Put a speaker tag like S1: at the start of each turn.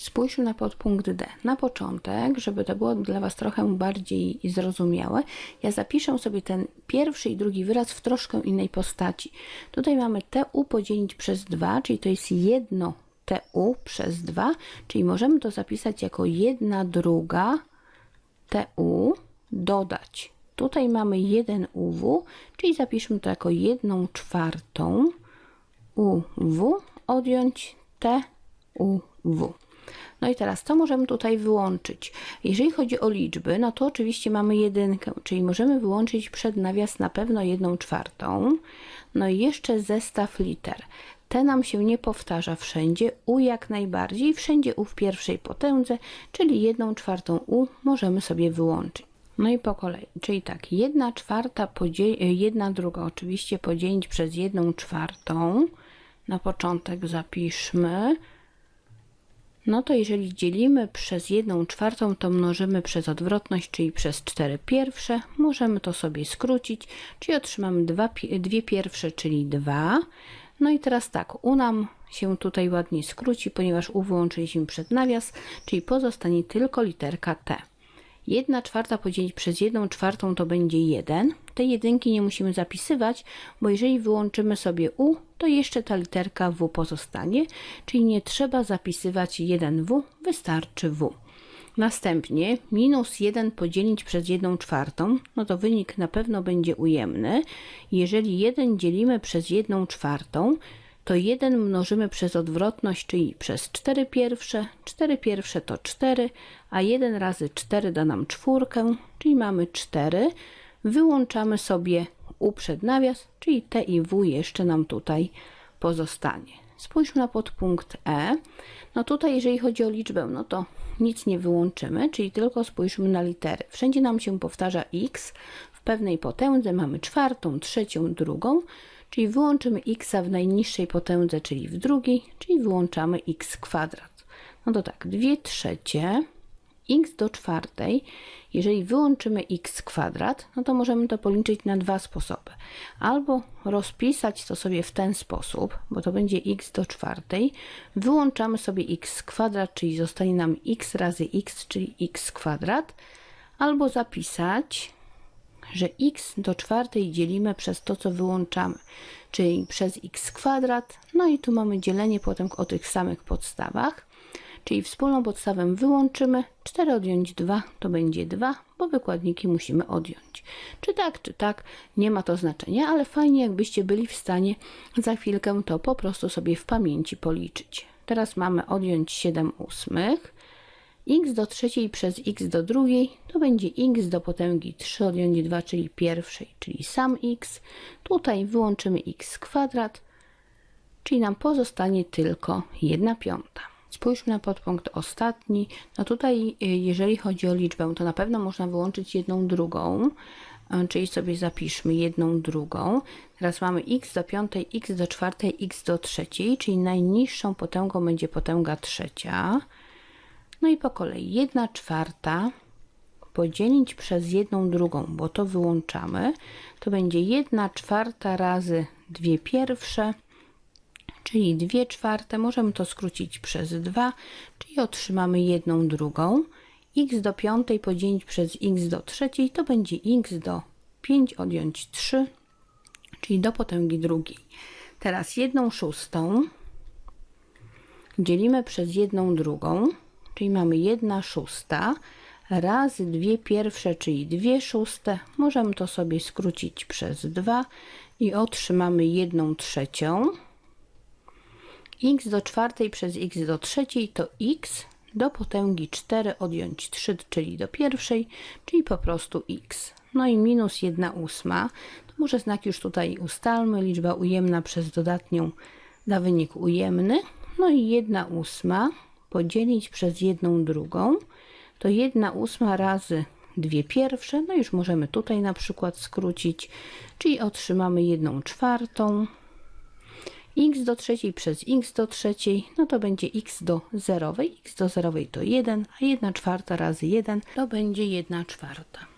S1: Spójrzmy na podpunkt D. Na początek, żeby to było dla Was trochę bardziej zrozumiałe, ja zapiszę sobie ten pierwszy i drugi wyraz w troszkę innej postaci. Tutaj mamy TU podzielić przez 2, czyli to jest jedno TU przez 2, czyli możemy to zapisać jako jedna druga TU dodać. Tutaj mamy 1 UW, czyli zapiszmy to jako jedną czwartą UW, odjąć TUW. No i teraz co możemy tutaj wyłączyć? Jeżeli chodzi o liczby, no to oczywiście mamy jedynkę, czyli możemy wyłączyć przed nawias na pewno jedną czwartą. No i jeszcze zestaw liter. T nam się nie powtarza wszędzie, U jak najbardziej, wszędzie U w pierwszej potędze, czyli jedną czwartą U możemy sobie wyłączyć. No i po kolei, czyli tak, jedna czwarta, jedna druga oczywiście podzielić przez jedną czwartą. Na początek zapiszmy no to jeżeli dzielimy przez 1 czwartą, to mnożymy przez odwrotność, czyli przez 4 pierwsze. Możemy to sobie skrócić, czyli otrzymamy 2, 2 pierwsze, czyli 2. No i teraz tak, u nam się tutaj ładnie skróci, ponieważ u wyłączyliśmy przed nawias, czyli pozostanie tylko literka T. 1 czwarta podzielić przez 1 czwartą to będzie 1. Tej jedynki nie musimy zapisywać, bo jeżeli wyłączymy sobie U, to jeszcze ta literka W pozostanie, czyli nie trzeba zapisywać 1W, wystarczy W. Następnie minus 1 podzielić przez 1 czwartą, no to wynik na pewno będzie ujemny. Jeżeli 1 dzielimy przez 1 czwartą, to 1 mnożymy przez odwrotność, czyli przez 4 pierwsze. 4 pierwsze to 4, a 1 razy 4 da nam czwórkę, czyli mamy 4. Wyłączamy sobie u przed nawias, czyli T i W jeszcze nam tutaj pozostanie. Spójrzmy na podpunkt E. No tutaj, jeżeli chodzi o liczbę, no to nic nie wyłączymy, czyli tylko spójrzmy na litery. Wszędzie nam się powtarza x, w pewnej potędze mamy czwartą, trzecią, drugą, czyli wyłączymy x w najniższej potędze, czyli w drugiej, czyli wyłączamy x kwadrat. No to tak, 2 trzecie x do czwartej, jeżeli wyłączymy x kwadrat, no to możemy to policzyć na dwa sposoby. Albo rozpisać to sobie w ten sposób, bo to będzie x do czwartej, wyłączamy sobie x kwadrat, czyli zostanie nam x razy x, czyli x kwadrat, albo zapisać że x do czwartej dzielimy przez to, co wyłączamy, czyli przez x kwadrat. No i tu mamy dzielenie potem o tych samych podstawach, czyli wspólną podstawę wyłączymy. 4 odjąć 2 to będzie 2, bo wykładniki musimy odjąć. Czy tak, czy tak, nie ma to znaczenia, ale fajnie jakbyście byli w stanie za chwilkę to po prostu sobie w pamięci policzyć. Teraz mamy odjąć 7 ósmych x do trzeciej przez x do drugiej to będzie x do potęgi 3 odjąć 2, czyli pierwszej, czyli sam x. Tutaj wyłączymy x kwadrat, czyli nam pozostanie tylko 1 piąta. Spójrzmy na podpunkt ostatni. No tutaj, y, jeżeli chodzi o liczbę, to na pewno można wyłączyć jedną drugą, y, czyli sobie zapiszmy jedną drugą. Teraz mamy x do piątej, x do czwartej, x do trzeciej, czyli najniższą potęgą będzie potęga trzecia. No i po kolei 1 czwarta podzielić przez jedną drugą, bo to wyłączamy, to będzie 1 czwarta razy 2 pierwsze, czyli 2 czwarte. Możemy to skrócić przez 2, czyli otrzymamy jedną drugą. x do piątej podzielić przez x do trzeciej, to będzie x do 5 odjąć 3, czyli do potęgi drugiej. Teraz jedną szóstą dzielimy przez jedną drugą, czyli mamy 1 szósta razy 2 pierwsze, czyli 2 szóste. Możemy to sobie skrócić przez 2 i otrzymamy 1 trzecią. X do czwartej przez x do trzeciej to x do potęgi 4 odjąć 3, czyli do pierwszej, czyli po prostu x. No i minus 1 ósma, to może znak już tutaj ustalmy, liczba ujemna przez dodatnią da wynik ujemny. No i 1 ósma podzielić przez jedną drugą, to jedna ósma razy dwie pierwsze, no już możemy tutaj na przykład skrócić, czyli otrzymamy jedną czwartą, x do trzeciej przez x do trzeciej, no to będzie x do zerowej, x do zerowej to 1, a 1 czwarta razy 1 to będzie 1 czwarta.